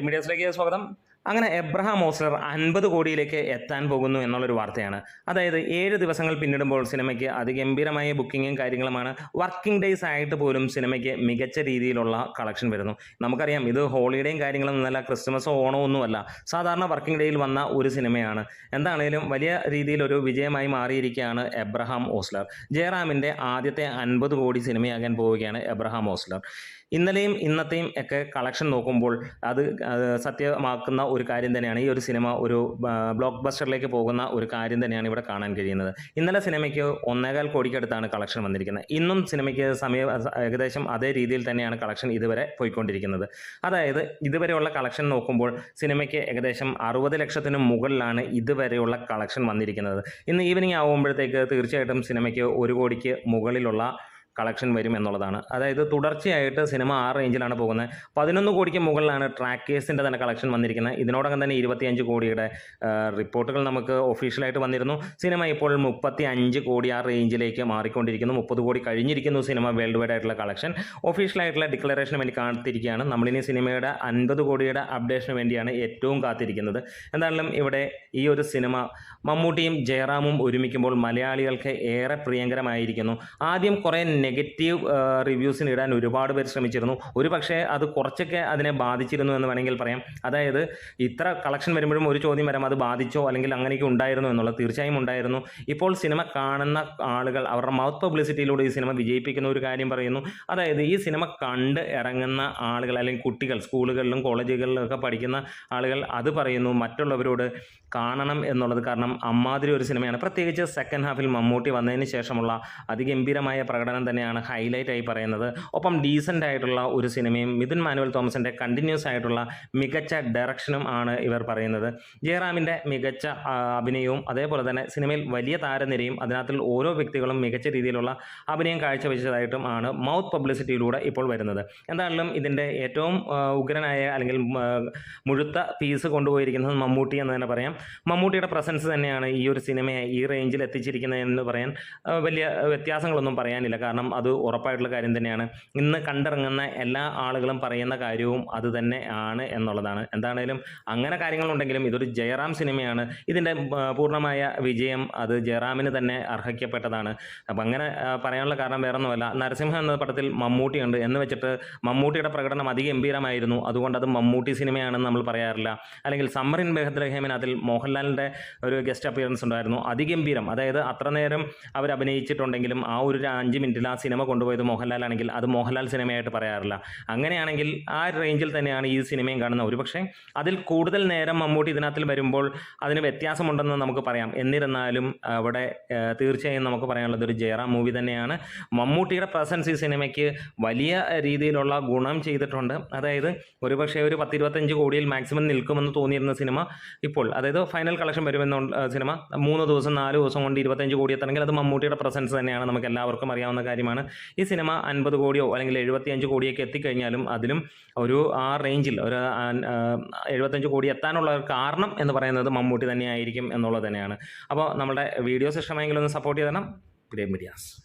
മീഡിയസിലേക്ക് സ്വാഗതം. അങ്ങനെ എബ്രഹാം ഓസ്ലർ അൻപത് കോടിയിലേക്ക് എത്താൻ പോകുന്നു എന്നുള്ളൊരു വാർത്തയാണ്. അതായത് ഏഴ് ദിവസങ്ങൾ പിന്നിടുമ്പോൾ സിനിമയ്ക്ക് അതിഗംഭീരമായ ബുക്കിങ്ങും കാര്യങ്ങളുമാണ് വർക്കിംഗ് ഡേയ്സ് ആയിട്ട് പോലും സിനിമയ്ക്ക് മികച്ച രീതിയിലുള്ള കളക്ഷൻ വരുന്നു. നമുക്കറിയാം ഇത് ഹോളിഡേയും കാര്യങ്ങളും ഒന്നുമല്ല ക്രിസ്മസോ ഓണോ ഒന്നുമല്ല. സാധാരണ വർക്കിംഗ് ഡേയിൽ വന്ന ഒരു സിനിമയാണ്. എന്താണേലും വലിയ രീതിയിൽ ഒരു വിജയമായി മാറിയിരിക്കുകയാണ് എബ്രഹാം ഓസ്ലർ. ജയറാമിന്റെ ആദ്യത്തെ അൻപത് കോടി സിനിമയാകാൻ പോവുകയാണ് എബ്രഹാം ഓസ്ലർ. ഇന്നലെയും ഇന്നത്തെയും ഒക്കെ കളക്ഷൻ നോക്കുമ്പോൾ അത് സത്യമാക്കുന്ന ഒരു കാര്യം തന്നെയാണ്. ഈ ഒരു സിനിമ ഒരു ബ്ലോക്ക് ബസ്റ്ററിലേക്ക് പോകുന്ന ഒരു കാര്യം തന്നെയാണ് ഇവിടെ കാണാൻ കഴിയുന്നത്. ഇന്നലെ സിനിമയ്ക്ക് ഒന്നേകാൽ കോടിക്കടുത്താണ് കളക്ഷൻ വന്നിരിക്കുന്നത്. ഇന്നും സിനിമയ്ക്ക് സമയം ഏകദേശം അതേ രീതിയിൽ തന്നെയാണ് കളക്ഷൻ ഇതുവരെ പോയിക്കൊണ്ടിരിക്കുന്നത്. അതായത് ഇതുവരെയുള്ള കളക്ഷൻ നോക്കുമ്പോൾ സിനിമയ്ക്ക് ഏകദേശം അറുപത് ലക്ഷത്തിന് മുകളിലാണ് ഇതുവരെയുള്ള കളക്ഷൻ വന്നിരിക്കുന്നത്. ഇന്ന് ഈവനിങ് ആകുമ്പോഴത്തേക്ക് തീർച്ചയായിട്ടും സിനിമയ്ക്ക് ഒരു കോടിക്ക് മുകളിലുള്ള കളക്ഷൻ വരും എന്നുള്ളതാണ്. അതായത് തുടർച്ചയായിട്ട് സിനിമ ആ റേഞ്ചിലാണ് പോകുന്നത്. പതിനൊന്ന് കോടിക്ക് മുകളിലാണ് ട്രാക്കേഴ്സിന്റെ തന്നെ കളക്ഷൻ വന്നിരിക്കുന്നത്. ഇതിനോടകം തന്നെ ഇരുപത്തിയഞ്ച് കോടിയുടെ റിപ്പോർട്ടുകൾ നമുക്ക് ഒഫീഷ്യലായിട്ട് വന്നിരുന്നു. സിനിമ ഇപ്പോൾ മുപ്പത്തി അഞ്ച് കോടി ആ റേഞ്ചിലേക്ക് മാറിക്കൊണ്ടിരിക്കുന്നു. മുപ്പത് കോടി കഴിഞ്ഞിരിക്കുന്നു സിനിമ വേൾഡ് വൈഡ് ആയിട്ടുള്ള കളക്ഷൻ. ഒഫീഷ്യലായിട്ടുള്ള ഡിക്ലറേഷന് വേണ്ടി കാത്തിരിക്കുകയാണ്. നമ്മളിനി സിനിമയുടെ അൻപത് കോടിയുടെ അപ്ഡേഷന് വേണ്ടിയാണ് ഏറ്റവും കാത്തിരിക്കുന്നത്. എന്തായാലും ഇവിടെ ഈ ഒരു സിനിമ മമ്മൂട്ടിയും ജയറാമും ഒരുമിക്കുമ്പോൾ മലയാളികൾക്ക് ഏറെ പ്രിയങ്കരമായിരിക്കുന്നു. ആദ്യം കുറേ നെഗറ്റീവ് റിവ്യൂസിന് ഇടാൻ ഒരുപാട് പേർ ശ്രമിച്ചിരുന്നു. ഒരു പക്ഷേ അത് കുറച്ചൊക്കെ അതിനെ ബാധിച്ചിരുന്നു എന്ന് വേണമെങ്കിൽ പറയാം. അതായത് ഇത്ര കളക്ഷൻ വരുമ്പോഴും ഒരു ചോദ്യം വരാം അത് ബാധിച്ചോ അല്ലെങ്കിൽ അങ്ങനെയൊക്കെ ഉണ്ടായിരുന്നു എന്നുള്ളത് തീർച്ചയായും ഉണ്ടായിരുന്നു. ഇപ്പോൾ സിനിമ കാണുന്ന ആളുകൾ അവരുടെ മൗത്ത് പബ്ലിസിറ്റിയിലൂടെ ഈ സിനിമ വിജയിപ്പിക്കുന്ന ഒരു കാര്യം പറയുന്നു. അതായത് ഈ സിനിമ കണ്ട് ഇറങ്ങുന്ന ആളുകൾ അല്ലെങ്കിൽ കുട്ടികൾ സ്കൂളുകളിലും കോളേജുകളിലും ഒക്കെ പഠിക്കുന്ന ആളുകൾ അത് പറയുന്നു മറ്റുള്ളവരോട് കാണണം എന്നുള്ളത് കാരണം അമ്മാതിരി ഒരു സിനിമയാണ്. പ്രത്യേകിച്ച് സെക്കൻഡ് ഹാഫിൽ മമ്മൂട്ടി വന്നതിന് ശേഷമുള്ള അതിഗംഭീരമായ പ്രകടനം തന്നെയാണ് ഹൈലൈറ്റ് ആയി പറയുന്നത്. ഒപ്പം ഡീസന്റ് ആയിട്ടുള്ള ഒരു സിനിമയും മിഥുൻ മാനുവൽ തോമസിന്റെ കണ്ടിന്യൂസ് ആയിട്ടുള്ള മികച്ച ഡയറക്ഷനും ആണ് ഇവർ പറയുന്നത്. ജയറാമിന്റെ മികച്ച അഭിനയവും അതേപോലെ തന്നെ സിനിമയിൽ വലിയ താരനിരയും അതിനകത്തുള്ള ഓരോ വ്യക്തികളും മികച്ച രീതിയിലുള്ള അഭിനയം കാഴ്ചവെച്ചതായിട്ടും ആണ് മൗത്ത് പബ്ലിസിറ്റിയിലൂടെ ഇപ്പോൾ വരുന്നത്. എന്തായാലും ഇതിന്റെ ഏറ്റവും ഉഗ്രനായ അല്ലെങ്കിൽ മുഴുത്ത പീസ് കൊണ്ടുപോയിരിക്കുന്നത് മമ്മൂട്ടി എന്ന് തന്നെ പറയാം. മമ്മൂട്ടിയുടെ പ്രസൻസ് തന്നെയാണ് ഈ ഒരു സിനിമയെ ഈ റേഞ്ചിൽ എത്തിച്ചിരിക്കുന്നത് എന്ന് പറയാൻ വലിയ വ്യത്യാസങ്ങളൊന്നും പറയാനില്ല. കാരണം അത് ഉറപ്പായിട്ടുള്ള കാര്യം തന്നെയാണ്. ഇന്ന് കണ്ടിറങ്ങുന്ന എല്ലാ ആളുകളും പറയുന്ന കാര്യവും അത് തന്നെ ആണ് എന്നുള്ളതാണ്. എന്താണേലും അങ്ങനെ കാര്യങ്ങളുണ്ടെങ്കിലും ഇതൊരു ജയറാം സിനിമയാണ്. ഇതിന്റെ പൂർണമായ വിജയം അത് ജയറാമിന് തന്നെ അർഹിക്കപ്പെട്ടതാണ്. അപ്പം അങ്ങനെ പറയാനുള്ള കാരണം വേറെ ഒന്നുമല്ല നരസിംഹ എന്ന പടത്തിൽ മമ്മൂട്ടിയുണ്ട് എന്ന് വെച്ചിട്ട് മമ്മൂട്ടിയുടെ പ്രകടനം അതിഗംഭീരമായിരുന്നു. അതുകൊണ്ട് അത് മമ്മൂട്ടി സിനിമയാണെന്ന് നമ്മൾ പറയാറില്ല. അല്ലെങ്കിൽ സമ്മർ സമ്മറിൻ റഹീമിന് അതിൽ മോഹൻലാലിന്റെ ഒരു ഗസ്റ്റ് അപ്പിയറൻസ് ഉണ്ടായിരുന്നു. അതിഗംഭീരം. അതായത് അത്ര നേരം അവർ അഭിനയിച്ചിട്ടുണ്ടെങ്കിലും ആ ഒരു അഞ്ച് മിനിറ്റിൽ ആ സിനിമ കൊണ്ടുപോയത് മോഹൻലാൽ ആണെങ്കിൽ അത് മോഹൻലാൽ സിനിമയായിട്ട് പറയാറില്ല. അങ്ങനെയാണെങ്കിൽ ആ റേഞ്ചിൽ തന്നെയാണ് ഈ സിനിമയും കാണുന്നത്. ഒരുപക്ഷെ അതിൽ കൂടുതൽ നേരം മമ്മൂട്ടി ഇതിനകത്തിൽ വരുമ്പോൾ അതിന് വ്യത്യാസമുണ്ടെന്ന് നമുക്ക് പറയാം. എന്നിരുന്നാലും അവിടെ തീർച്ചയായും നമുക്ക് പറയാനുള്ളത് ഒരു ജയറാം മൂവി തന്നെയാണ്. മമ്മൂട്ടിയുടെ പ്രസൻസ് ഈ സിനിമയ്ക്ക് വലിയ രീതിയിലുള്ള ഗുണം ചെയ്തിട്ടുണ്ട്. അതായത് ഒരുപക്ഷെ ഒരു പത്തിരുപത്തഞ്ച് കോടിയിൽ മാക്സിമം നിൽക്കുമെന്ന് തോന്നിയിരുന്ന സിനിമ ഇപ്പോൾ അതായത് ഫൈനൽ കളക്ഷൻ വരുമെന്ന സിനിമ മൂന്ന് ദിവസം നാല് ദിവസം കൊണ്ട് ഇരുപത്തഞ്ച് കോടി എത്തണമെങ്കിൽ അത് മമ്മൂട്ടിയുടെ പ്രസൻസ് തന്നെയാണ്. നമുക്ക് എല്ലാവർക്കും അറിയാവുന്ന കാര്യമാണ്. ഈ സിനിമ അൻപത് കോടിയോ അല്ലെങ്കിൽ എഴുപത്തിയഞ്ച് കോടിയൊക്കെ എത്തിക്കഴിഞ്ഞാലും അതിലും ഒരു ആ റേഞ്ചിൽ ഒരു എഴുപത്തഞ്ച് കോടി എത്താനുള്ള കാരണം എന്ന് പറയുന്നത് മമ്മൂട്ടി തന്നെയായിരിക്കും എന്നുള്ളത് തന്നെയാണ്. അപ്പോൾ നമ്മുടെ വീഡിയോസ് ഇഷ്ടമായെങ്കിൽ ഒന്ന് സപ്പോർട്ട് ചെയ്തണം. Grey medias.